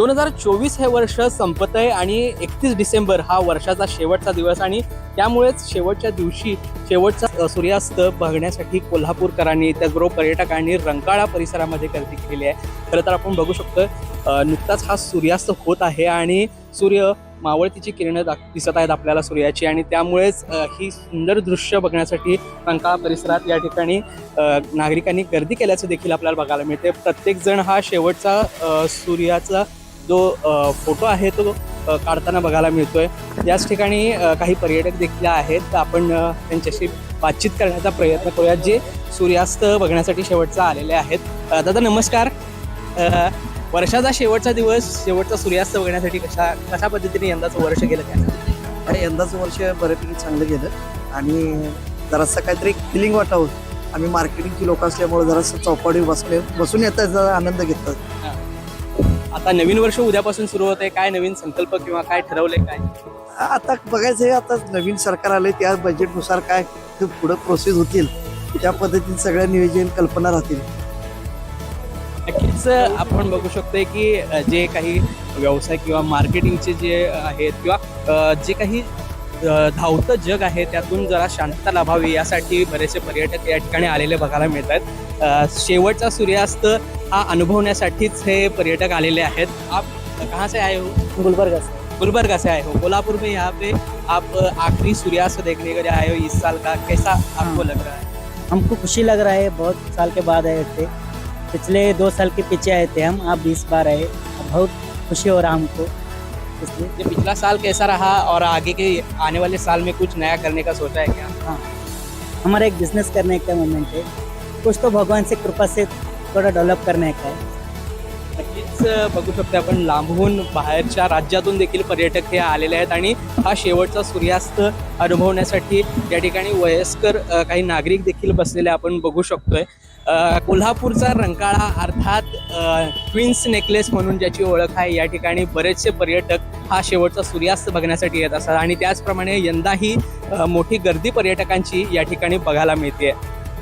दोन हजार चोवीस हे वर्ष संपत आहे आणि एकतीस डिसेंबर हा वर्षाचा शेवटचा दिवस आणि त्यामुळेच शेवटच्या दिवशी शेवटचा सूर्यास्त बघण्यासाठी कोल्हापूरकरांनी त्याचबरोबर पर्यटकांनी रंकाळा परिसरामध्ये गर्दी केलेली आहे. खरं तर आपण बघू शकतो नुकताच हा सूर्यास्त होत आहे आणि सूर्य मावळतीची किरणं दिसत आहेत आपल्याला सूर्याची आणि त्यामुळेच ही सुंदर दृश्य बघण्यासाठी रंकाळा परिसरात या ठिकाणी नागरिकांनी गर्दी केल्याचं देखील आपल्याला बघायला मिळते प्रत्येकजण हा शेवटचा सूर्याचा जो फोटो आहे तो काढताना बघायला मिळतोय. याच ठिकाणी काही पर्यटक देखील आहेत. तर आपण त्यांच्याशी बातचीत करण्याचा प्रयत्न करूया. जे सूर्यास्त बघण्यासाठी शेवटचा आलेले आहेत. दादा नमस्कार. वर्षाचा शेवटचा दिवस शेवटचा सूर्यास्त बघण्यासाठी कशा कशा पद्धतीने यंदाचं वर्ष गेलं काय आणि यंदाचं वर्ष बऱ्यापैकी चांगलं गेलं. आणि जरासं काहीतरी फिलिंग वाटावं. आम्ही मार्केटिंगची लोक असल्यामुळे जरासं चौपाटी बसले बसून येतात आनंद घेतात. आता नवीन वर्ष उद्यापासून सुरू होत आहे काय नवीन संकल्प किंवा काय ठरवलंय काय? आता बघायचं आहे आता नवीन सरकार आले त्या बजेटनुसार काय पुढं प्रोसेस होतील. त्या पद्धतीने सगळ्या नियोजन कल्पना राहतील. नक्कीच आपण बघू शकतोय की जे काही व्यवसाय किंवा मार्केटिंगचे जे आहेत किंवा जे काही धावतं जग आहे त्यातून जरा शांतता लाभावी यासाठी बरेचसे पर्यटक या ठिकाणी आलेले बघायला मिळत आहेत शेवटचा सूर्यास्त हा अनुभवण्यासाठीच हे पर्यटक आलेले आहेत. आप कहाँ से आए हो? गुलबर्गा गुलबर्गा से आए हो. कोल्हापुर में यहाँ पे आप आखिरी सूर्यास्त देखने के लिए आए हो इस साल का. कैसा आपको लग रहा है? हमको खुशी लग रहा है. बहुत साल के बाद आए थे. पिछले दो साल के पीछे आए थे हम. आप इस बार आए. बहुत खुशी हो रहा हमको. इसलिए ये पिछला साल कैसा रहा और आगे के आने वाले साल में कुछ नया करने का सोचा है क्या? हाँ. हमारा एक बिज़नेस करने का मोमेंट है. कुछ तो भगवान से कृपा से थोड़ा डेव्हलप करने नक्कीच बघू शकतो आपण लांबून बाहेरच्या राज्यातून देखील पर्यटक हे आलेले आहेत आणि हा शेवटचा सूर्यास्त अनुभवण्यासाठी या ठिकाणी वयस्कर काही नागरिक देखील बसलेले आपण बघू शकतोय. कोल्हापूरचा रंकाळा अर्थात ट्विन्स नेकलेस म्हणून ज्याची ओळख आहे या ठिकाणी बरेचसे पर्यटक हा शेवटचा सूर्यास्त बघण्यासाठी येत असतात. आणि त्याचप्रमाणे यंदाही मोठी गर्दी पर्यटकांची या ठिकाणी बघायला मिळते